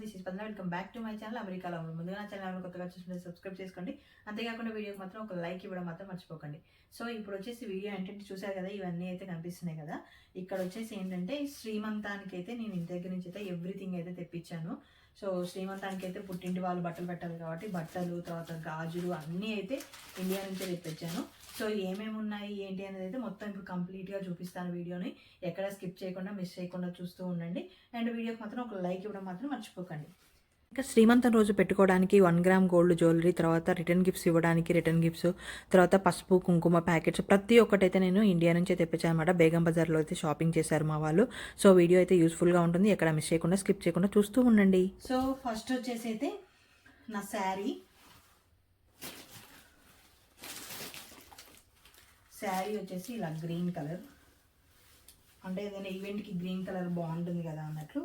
This is Padma welcome back to my channel అమెరికాలో ఉంది ముందుగా నా ఛానల్ కొత్తగా చూసుకుంటే సబ్స్క్రైబ్ చేసుకోండి. అంతేకాకుండా వీడియోకి మాత్రం ఒక లైక్ ఇవ్వడం మాత్రం మర్చిపోకండి. సో ఇప్పుడు వచ్చేసి వీడియో ఏంటంటే చూసారు కదా ఇవన్నీ అయితే కనిపిస్తున్నాయి కదా. ఇక్కడ వచ్చేసి ఏంటంటే శ్రీమంతానికి అయితే నేను ఇంటి దగ్గర నుంచి అయితే ఎవ్రీథింగ్ అయితే తెప్పించాను. సో శ్రీమంతానికి అయితే పుట్టింటి వాళ్ళు బట్టలు పెట్టాలి కాబట్టి బట్టలు తర్వాత గాజులు అన్నీ అయితే ఇండియా నుంచే తెప్పించాను. సో ఏమేమి ఉన్నాయి ఏంటి అనేది అయితే మొత్తం ఇప్పుడు కంప్లీట్గా చూపిస్తాను వీడియోని. ఎక్కడ స్కిప్ చేయకుండా మిస్ చేయకుండా చూస్తూ ఉండండి. అండ్ వీడియోకి మాత్రం ఒక లైక్ ఇవ్వడం మాత్రం మర్చిపోకండి. ఇంకా శ్రీమంతం రోజు పెట్టుకోవడానికి వన్ గ్రామ్ గోల్డ్ జ్యువెలరీ తర్వాత రిటర్న్ గిఫ్ట్స్ ఇవ్వడానికి రిటర్న్ గిఫ్ట్స్ తర్వాత పసుపు కుంకుమ ప్యాకెట్స్ ప్రతి ఒక్కటైతే నేను ఇండియా నుంచే తెప్పించాను అనమాట బేగం బజార్లో అయితే షాపింగ్ చేశారు మా వాళ్ళు. సో వీడియో అయితే యూస్ఫుల్గా ఉంటుంది. ఎక్కడ మిస్ చేయకుండా స్కిప్ చేయకుండా చూస్తూ ఉండండి. సో ఫస్ట్ వచ్చేసి అయితే నా శారీ. శారీ వచ్చేసి ఇలా గ్రీన్ కలర్ అంటే ఏదైనా ఈవెంట్కి గ్రీన్ కలర్ బాగుంటుంది కదా అన్నట్లు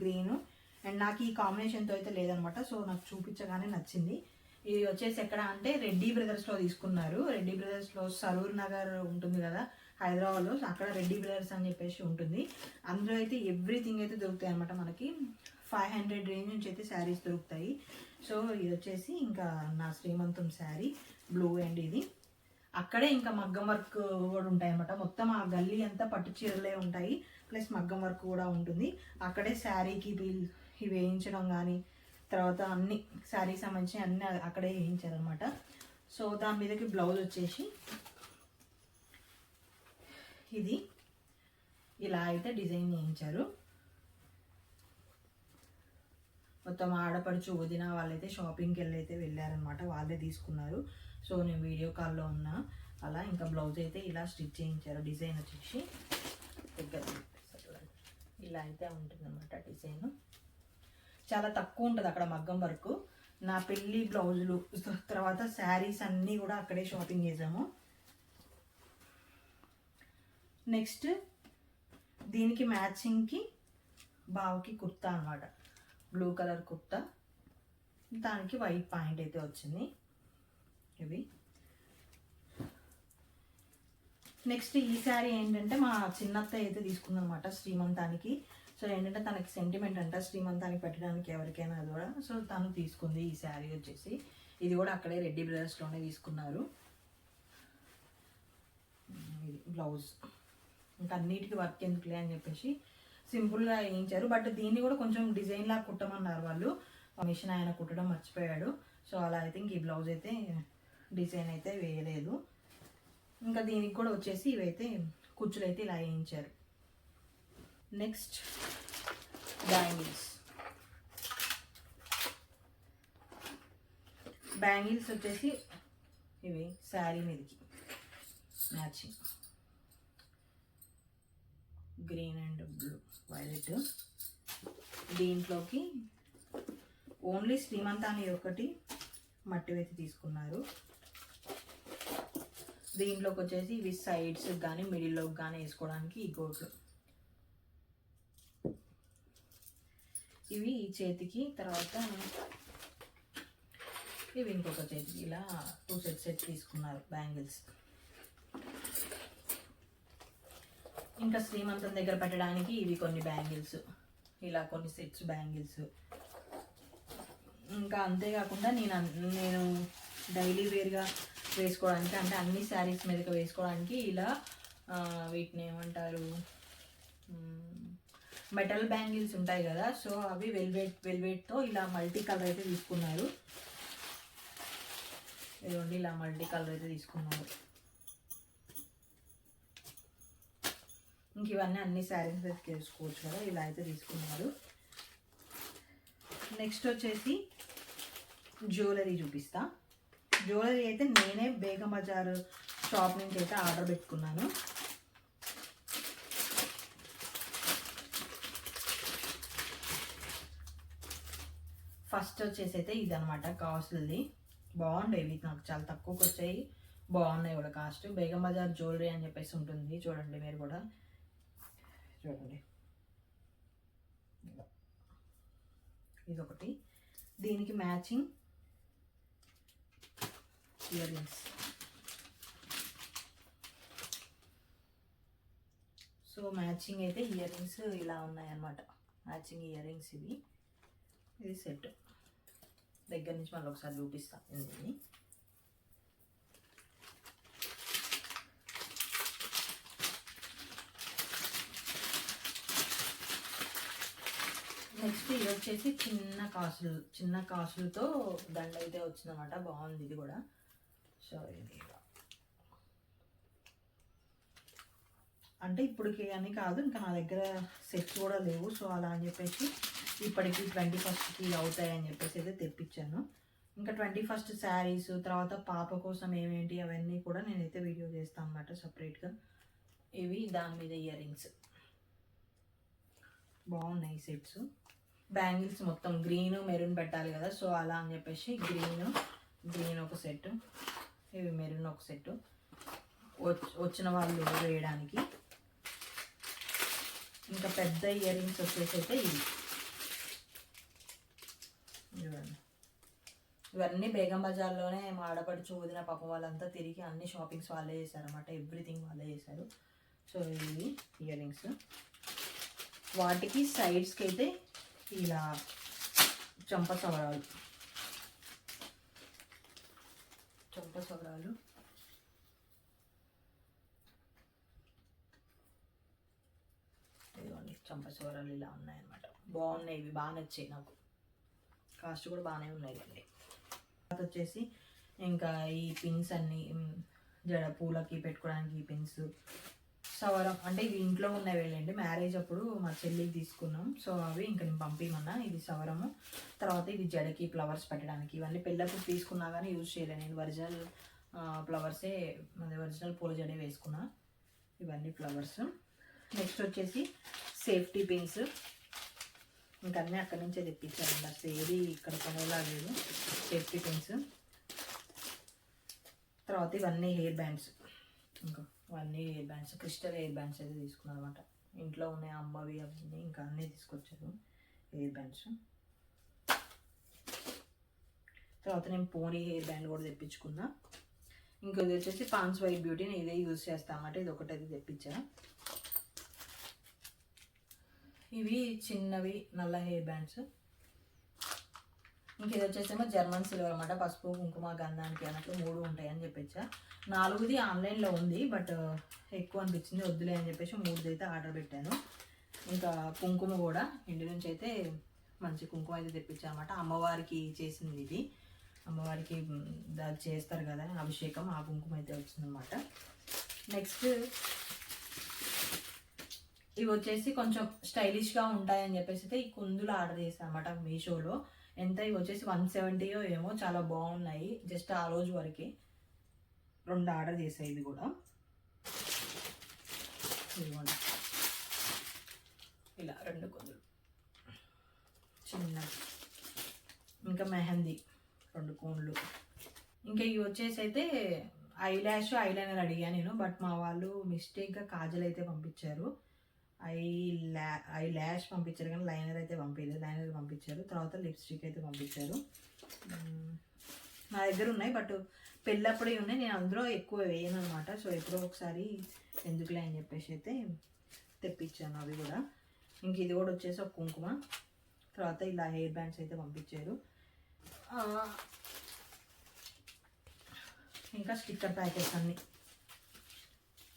గ్రీను అండ్ నాకు ఈ కాంబినేషన్తో అయితే లేదనమాట. సో నాకు చూపించగానే నచ్చింది. ఇది వచ్చేసి ఎక్కడ అంటే రెడ్డి బ్రదర్స్లో తీసుకున్నారు. రెడ్డి బ్రదర్స్లో సరూర్ నగర్ ఉంటుంది కదా హైదరాబాద్లో. అక్కడ రెడ్డి బ్రదర్స్ అని చెప్పేసి ఉంటుంది. అందులో అయితే ఎవ్రీథింగ్ అయితే దొరుకుతాయి అనమాట మనకి. ఫైవ్ హండ్రెడ్ రేంజ్ నుంచి అయితే శారీస్ దొరుకుతాయి. సో ఇది వచ్చేసి ఇంకా నా శ్రీమంతం శారీ బ్లూ అండ్ ఇది. అక్కడే ఇంకా మగ్గం వర్క్ కూడా ఉంటాయనమాట మొత్తం ఆ గల్లీ అంతా పట్టు చీరలే ఉంటాయి. ప్లస్ మగ్గం వర్క్ కూడా ఉంటుంది. అక్కడే శారీకి బిల్ ఇవి వేయించడం కానీ తర్వాత అన్ని శారీకి సంబంధించి అన్ని అక్కడే వేయించారనమాట సో దాని మీదకి బ్లౌజ్ వచ్చేసి ఇది. ఇలా అయితే డిజైన్ చేయించారు. మొత్తం ఆడపడుచు వదిన వాళ్ళైతే షాపింగ్కి వెళ్ళి అయితే వెళ్ళారనమాట వాళ్ళే తీసుకున్నారు. సో నేను వీడియో కాల్లో ఉన్నా. అలా ఇంకా బ్లౌజ్ అయితే ఇలా స్టిచ్ చేయించారు. డిజైన్ వచ్చేసి దగ్గర. ఇలా అయితే ఉంటుందన్నమాట డిజైన్. చాలా తక్కువ ఉంటుంది అక్కడ మగ్గం వరకు. నా పెళ్ళి బ్లౌజులు తర్వాత శారీస్ అన్నీ కూడా అక్కడే షాపింగ్ చేసాము. నెక్స్ట్ దీనికి మ్యాచింగ్కి బావకి కుర్తా అనమాట బ్లూ కలర్ కుర్తా. దానికి వైట్ పాయింట్ అయితే వచ్చింది. ఇవి. నెక్స్ట్ ఈ శారీ ఏంటంటే మా చిన్నత్త అయితే తీసుకుందనమాట శ్రీమంతానికి. సో ఏంటంటే తనకి సెంటిమెంట్ అంట శ్రీమంతానికి పెట్టడానికి ఎవరికైనా అది కూడా సో తను తీసుకుంది ఈ శారీ వచ్చేసి. ఇది కూడా అక్కడే రెడ్డి బ్రదర్స్లోనే తీసుకున్నారు. ఇది బ్లౌజ్ ఇంకా అన్నిటికీ వర్క్ ఎందుకులే అని చెప్పేసి సింపుల్గా వేయించారు. బట్ దీన్ని కూడా కొంచెం డిజైన్ లాగా కుట్టమన్నారు వాళ్ళు. మిషన్ ఆయన కుట్టడం మర్చిపోయాడు. సో అలా అయితే ఇంక ఈ బ్లౌజ్ అయితే డిజైన్ అయితే వేయలేదు. ఇంకా దీనికి కూడా వచ్చేసి ఇవైతే కుచ్చులు అయితే ఇలా వేయించారు. Next bangles. బ్యాంగిల్స్ వచ్చేసి ఇవి శారీ మీదకి matching. Green and blue violet. దీంట్లోకి ఓన్లీ శ్రీమంతాన్ని ఒకటి మట్టి వేసి తీసుకున్నారు. దీంట్లోకి వచ్చేసి ఇవి సైడ్స్ కానీ మిడిల్లోకి కానీ వేసుకోవడానికి ఈ గోట్లు ఇవి ఈ చేతికి తర్వాత ఇవి ఇంకొక చేతికి ఇలా టూ సెట్ సెట్ తీసుకున్నారు బ్యాంగిల్స్ ఇంకా శ్రీమంతం దగ్గర పెట్టడానికి ఇవి కొన్ని బ్యాంగిల్స్ ఇలా కొన్ని సెట్స్ బ్యాంగిల్స్ ఇంకా అంతేకాకుండా నేను నేను డైలీ వేర్గా వేసుకోవడానికి అంటే అన్ని శారీస్ మీదకి వేసుకోవడానికి ఇలా వీటిని ఏమంటారు మెటల్ బ్యాంగిల్స్ ఉంటాయి కదా సో అవి వెల్వెట్ వెల్వెట్తో ఇలా మల్టీ కలర్ అయితే తీసుకున్నారు. ఇదిగోండి ఇలా మల్టీ కలర్ అయితే తీసుకున్నారు. ఇంక ఇవన్నీ అన్ని శారీస్ అయితే చేసుకోవచ్చు కదా ఇలా అయితే తీసుకున్నారు. నెక్స్ట్ వచ్చేసి జ్యువెలరీ చూపిస్తా. జ్యువెలరీ అయితే నేనే బేగం బజార్ షాప్ నుంచి అయితే ఆర్డర్ పెట్టుకున్నాను. ఫస్ట్ వచ్చేసి అయితే ఇదనమాట కాస్ట్లీ బాగుండేవి నాకు చాలా తక్కువకి వచ్చాయి బాగున్నాయి కూడా కాస్ట్. బేగం బజార్ జ్యువెలరీ అని చెప్పేసి ఉంటుంది. చూడండి మీరు కూడా. చూడండి. ఇదొకటి. దీనికి matching earrings so matching అయితే ఇయర్ రింగ్స్ ఇలా ఉన్నాయన్నమాట. మ్యాచింగ్ ఇయర్ రింగ్స్ ఇవి. ఇది సెట్. దగ్గర నుంచి మళ్ళీ ఒకసారి చూపిస్తాను దీన్ని నెక్స్ట్ ఇది వచ్చేసి చిన్న కాసులు చిన్న కాసులతో దండ అయితే వచ్చిందన్నమాట. బాగుంది ఇది కూడా. సో ఇది అంటే ఇప్పటికి అని కాదు ఇంకా నా దగ్గర సెట్స్ కూడా లేవు. సో అలా అని చెప్పేసి ఇప్పటికి ట్వంటీ ఫస్ట్కి అవుతాయని చెప్పేసి అయితే తెప్పించాను. ఇంకా ట్వంటీ ఫస్ట్ శారీస్ తర్వాత పాప కోసం ఏమేంటి అవన్నీ కూడా నేనైతే వీడియో చేస్తాను అన్నమాట సపరేట్గా ఇవి దాని మీద ఇయర్ రింగ్స్ బాగున్నాయి సెట్స్. బ్యాంగిల్స్ మొత్తం గ్రీన్ మెరూన్ పెట్టాలి కదా సో అలా అని చెప్పేసి గ్రీన్ గ్రీన్ ఒక సెట్ ఇవి మెరూన్ ఒక సెట్. వచ్చిన వాళ్ళు వేయడానికి. ఇంకా పెద్ద ఇయర్ రింగ్స్ వచ్చేసి అయితే ఇవి. ఇవ్వండి ఇవన్నీ బేగం బజార్లోనే మా ఆడపడుచు వదిన పాప వాళ్ళంతా తిరిగి అన్ని షాపింగ్స్ వాళ్ళే చేశారనమాట ఎవ్రీథింగ్ వాళ్ళే చేశారు. సో ఇవి ఇయర్ రింగ్స్ వాటికి సైడ్స్కి అయితే ఇలా చంప సవరాలు. చంప సవరాలు. చంప సవరాలు ఇలా ఉన్నాయన్నమాట. బాగున్నాయి ఇవి బాగా నచ్చాయి నాకు. కాస్ట్ కూడా బాగానే ఉన్నాయి అండి తర్వాత వచ్చేసి ఇంకా ఈ పిన్స్ అన్ని జడ పూలకి పెట్టుకోవడానికి ఈ పిన్స్ సవరం అంటే ఇవి ఇంట్లో ఉన్నవి వెళ్ళండి మ్యారేజ్ అప్పుడు మా చెల్లికి తీసుకున్నాం. సో అవి ఇంకా నేను పంపించమన్నా ఇది సవరము. తర్వాత ఇది జడకి ఫ్లవర్స్ పెట్టడానికి. ఇవన్నీ పెళ్ళప్పుడు తీసుకున్నా కానీ యూజ్ చేయలేదు నేను ఒరిజినల్ ఫ్లవర్సే అది ఒరిజినల్ పూల జడే వేసుకున్నా. ఇవన్నీ ఫ్లవర్స్ నెక్స్ట్ వచ్చేసి సేఫ్టీ పిన్స్ ఇంకా అన్నీ అక్కడి నుంచే తెప్పించారండి అసలు ఏది ఇక్కడ కొనేలా లేదు. సేఫ్టీ పిన్స్ తర్వాత ఇవన్నీ హెయిర్ బ్యాండ్స్ ఇంకా ఇవన్నీ hair bands crystal hair bands అయితే తీసుకున్నాను అనమాట ఇంట్లో ఉన్నాయి అమ్మవి అవన్నీ ఇంకా అన్నీ తీసుకొచ్చారు. హెయిర్ బ్యాండ్స్ తర్వాత నేను పోనీ హెయిర్ బ్యాండ్ కూడా తెప్పించుకున్నా. ఇంకా ఇది వచ్చేసి పాన్స్ వైట్ బ్యూటీని ఇదే యూజ్ చేస్తామంటే అన్నమాట. ఇది ఒకటైతే తెప్పించా. ఇవి చిన్నవి నల్ల హెయిర్ బ్యాండ్స్. ఇంకేది వచ్చేసేమో జర్మన్ సిల్వర్ అనమాట పసుపు కుంకుమ గంధానికి అన్నట్లు మూడు ఉంటాయి అని నాలుగుది ఆన్లైన్లో ఉంది బట్ ఎక్కువ అనిపించింది వద్దులే అని చెప్పేసి మూడుది అయితే ఆర్డర్ పెట్టాను. ఇంకా కుంకుమ కూడా ఇంటి నుంచి అయితే మంచి కుంకుమ అయితే తెప్పించాను అనమాట అమ్మవారికి చేసింది ఇది. అమ్మవారికి దాన్ని చేస్తారు కదా అభిషేకం ఆ కుంకుమ అయితే వచ్చిందనమాట నెక్స్ట్ ఇవి వచ్చేసి కొంచెం స్టైలిష్గా ఉంటాయని చెప్పేసి అయితే ఈ కుందులు ఆర్డర్ చేశాను అనమాట మీషోలో. ఎంత? ఇవి వచ్చేసి వన్ సెవెంటీయో ఏమో? చాలా బాగున్నాయి. జస్ట్ ఆ రోజు వరకే రెండు ఆర్డర్ చేసాయి ఇది కూడా. ఇదిగోండి. ఇలా రెండు కుందులు. చిన్న. ఇంకా మెహందీ రెండు కోన్లు ఇంకా ఇవి వచ్చేసి అయితే ఐ ల్యాష్ ఐ లైనర్ అడిగాను నేను బట్ మా వాళ్ళు మిస్టేక్గా కాజల్ అయితే పంపించారు. ఐ ల్యా ఐ ల్యాష్ పంపించారు కానీ లైనర్ అయితే పంపించలేదు లైనర్ పంపించారు. తర్వాత లిప్స్టిక్ అయితే పంపించారు. నా దగ్గర ఉన్నాయి బట్ పెళ్ళప్పుడే ఉన్నాయి. నేను అందులో ఎక్కువ వేయను అనమాట సో ఎప్పుడో ఒకసారి ఎందుకులే అని చెప్పేసి అయితే తెప్పించాను అవి కూడా. ఇంక ఇది కూడా వచ్చేసి ఒక కుంకుమ. తర్వాత ఇలా హెయిర్ బ్యాండ్స్ అయితే పంపించారు. ఇంకా స్టిక్కర్ ప్యాకెట్స్ అన్నీ.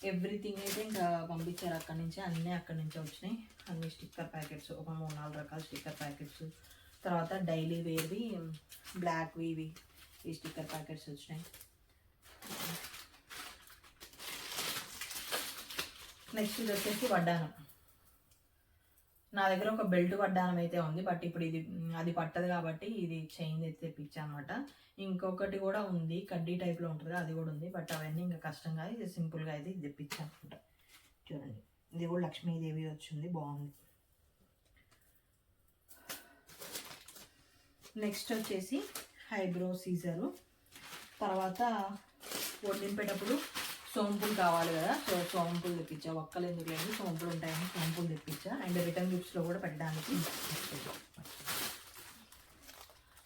ఎవ్రీథింగ్ అయితే ఇంకా పంపించారు అక్కడి నుంచి అన్నీ అక్కడి నుంచే వచ్చినాయి. అన్ని స్టిక్కర్ ప్యాకెట్స్ ఒక మూడు నాలుగు రకాల స్టిక్కర్ ప్యాకెట్స్ తర్వాత డైలీ వేర్వి బ్లాక్వి ఇవి ఈ స్టిక్కర్ ప్యాకెట్స్ వచ్చినాయి. నెక్స్ట్ ఇది వచ్చేసి వడ్డానం నా దగ్గర ఒక బెల్ట్ పడ్డానం అయితే ఉంది బట్ ఇప్పుడు ఇది అది పట్టదు కాబట్టి ఇది చైన్ అయితే తెప్పించాను అనమాట ఇంకొకటి కూడా ఉంది కడ్డీ టైప్లో ఉంటుంది అది కూడా ఉంది బట్ అవన్నీ ఇంకా కష్టంగా ఇది సింపుల్గా అయితే ఇది తెప్పించాను అనమాట చూడండి ఇది కూడా లక్ష్మీదేవి వచ్చింది బాగుంది. నెక్స్ట్ వచ్చేసి హైబ్రో సీజరు. తర్వాత వడ్డింపేటప్పుడు సోంపులు కావాలి కదా. సో సోంపులు తెప్పించా. ఒక్కలు ఎందుకు లేదు సోంపులు ఉంటాయని సోంపులు తెప్పించా. అండ్ రిటర్న్ గిఫ్ట్స్లో కూడా పెట్టడానికి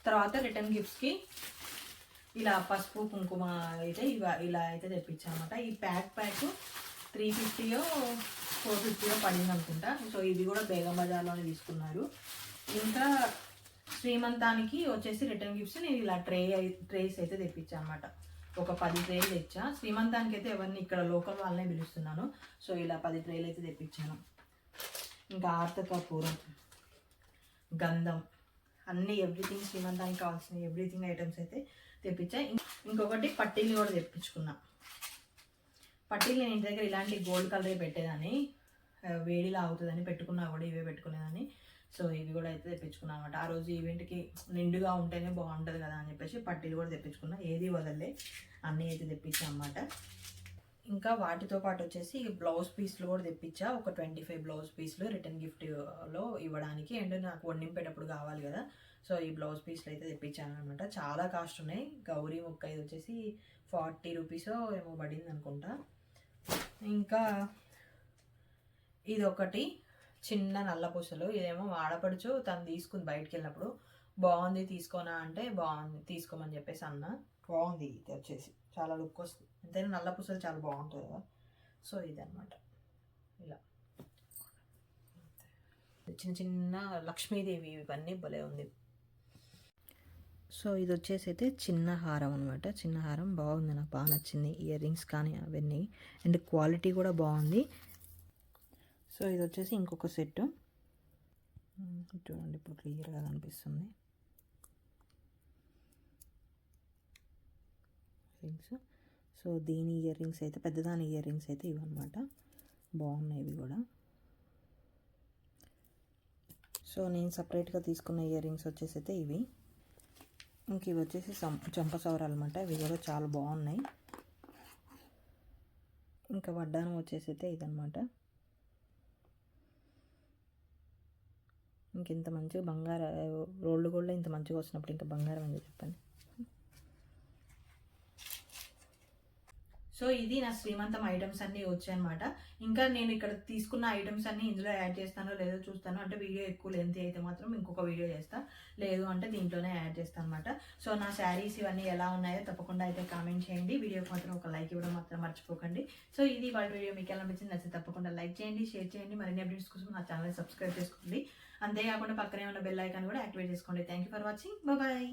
తర్వాత రిటర్న్ గిఫ్ట్స్కి ఇలా పసుపు కుంకుమ అయితే ఇవ ఇలా అయితే తెప్పించామన్నమాట ఈ ప్యాక్ ప్యాక్ త్రీ ఫిఫ్టీయో ఫోర్ ఫిఫ్టీయో పడింది అనుకుంటా. సో ఇది కూడా బేగం బజార్లోనే తీసుకున్నారు. ఇంకా శ్రీమంతానికి వచ్చేసి రిటర్న్ గిఫ్ట్స్ నేను ఇలా ట్రే ట్రేస్ అయితే తెప్పించాను అనమాట ఒక పది ట్రేలు తెచ్చా. శ్రీమంతానికి అయితే ఎవరిని ఇక్కడ లోకల్ వాళ్ళనే పిలుస్తున్నాను. సో ఇలా పది ట్రేలు అయితే తెప్పించాను. ఇంకా ఆర్తకపూరం గంధం అన్ని ఎవ్రీథింగ్ శ్రీమంతానికి కావాల్సిన ఎవ్రీథింగ్ ఐటమ్స్ అయితే తెప్పించా. ఇంకొకటి పట్టీలు కూడా తెప్పించుకున్నా. పట్టీలు నేను ఇంటి దగ్గర ఇలాంటి గోల్డ్ కలరే పెట్టేదాన్ని. వేడిలా అవుతుందని పెట్టుకున్నా కూడా ఇవే పెట్టుకునేదాన్ని. సో ఇవి కూడా అయితే తెప్పించుకున్నాను అనమాట ఆ రోజు ఈవెంట్కి నిండుగా ఉంటేనే బాగుంటుంది కదా అని చెప్పేసి పట్టీలు కూడా తెప్పించుకున్నా. ఏది వదలలే అన్నీ అయితే తెప్పించాను అనమాట ఇంకా వాటితో పాటు వచ్చేసి బ్లౌజ్ పీస్లు కూడా తెప్పించా. ఒక ట్వంటీ ఫైవ్ బ్లౌజ్ పీస్లు రిటర్న్ గిఫ్ట్లో ఇవ్వడానికి. అండ్ నాకు వండింపేటప్పుడు కావాలి కదా సో ఈ బ్లౌజ్ పీస్లు అయితే తెప్పించాను అనమాట చాలా కాస్ట్ ఉన్నాయి. గౌరీ ముక్క ఇది వచ్చేసి ఫార్టీ రూపీస్ ఏమో పడింది అనుకుంటా. ఇంకా ఇది ఒకటి చిన్న నల్ల పూసలు ఇదేమో ఆడపడుచు తను తీసుకుంది బయటికి వెళ్ళినప్పుడు బాగుంది తీసుకోనా అంటే బాగుంది తీసుకోమని చెప్పేసి అన్న. బాగుంది ఇది వచ్చేసి. చాలా లుక్ వస్తుంది. అంతేనా నల్ల పూసలు చాలా బాగుంటుంది కదా. సో ఇదన్నమాట. ఇలా. చిన్న చిన్న లక్ష్మీదేవి ఇవన్నీ భలే ఉంది. సో ఇది వచ్చేసి అయితే చిన్న హారం అనమాట చిన్న హారం బాగుంది నాకు బాగా నచ్చింది. ఇయర్ రింగ్స్ కానీ అవన్నీ. అండ్ క్వాలిటీ కూడా బాగుంది. సో ఇది వచ్చేసి ఇంకొక సెట్ చూడండి ఇప్పుడు క్లియర్గా కనిపిస్తుంది. రింగ్స్ సో దీని ఇయర్ రింగ్స్ అయితే పెద్దదాని ఇయర్ రింగ్స్ అయితే ఇవన్నమాట. బాగున్నాయి ఇవి కూడా. సో నేను సపరేట్గా తీసుకున్న ఇయర్ రింగ్స్ వచ్చేసి అయితే ఇవి. ఇంక ఇవి వచ్చేసి సం చంపసవరాలు అనమాట ఇవి కూడా చాలా బాగున్నాయి. ఇంకా వడ్డానం వచ్చేసి అయితే ఇదనమాట ఇంత మంచిగా బంగారం రోల్డ్ కూడా ఇంత మంచిగా వచ్చినప్పుడు ఇంకా బంగారం అని చెప్పండి. సో ఇది నా శ్రీమంతం ఐటమ్స్ అన్నీ వచ్చాయన్నమాట. ఇంకా నేను ఇక్కడ తీసుకున్న ఐటమ్స్ అన్నీ ఇందులో యాడ్ చేస్తానో లేదో చూస్తాను. అంటే వీడియో ఎక్కువ లెంత్ అయితే మాత్రం ఇంకొక వీడియో చేస్తా. లేదు అంటే దీంట్లోనే యాడ్ చేస్తాను అనమాట సో నా శారీస్ ఇవన్నీ ఎలా ఉన్నాయో తప్పకుండా అయితే కామెంట్ చేయండి. వీడియోకి మాత్రం ఒక లైక్ ఇవ్వడం మాత్రం మర్చిపోకండి. సో ఇది వాళ్ళ వీడియో. మీకు ఎలా అనిపించింది నచ్చితే తప్పకుండా లైక్ చేయండి షేర్ చేయండి. మరిన్ని అప్డేట్స్ కోసం నా ఛానల్ సబ్స్క్రైబ్ చేసుకోండి. అంతేకాకుండా పక్కనే ఉన్న బెల్ ఐకాన్ కూడా యాక్టివేట్ చేసుకోండి. Thank you for watching bye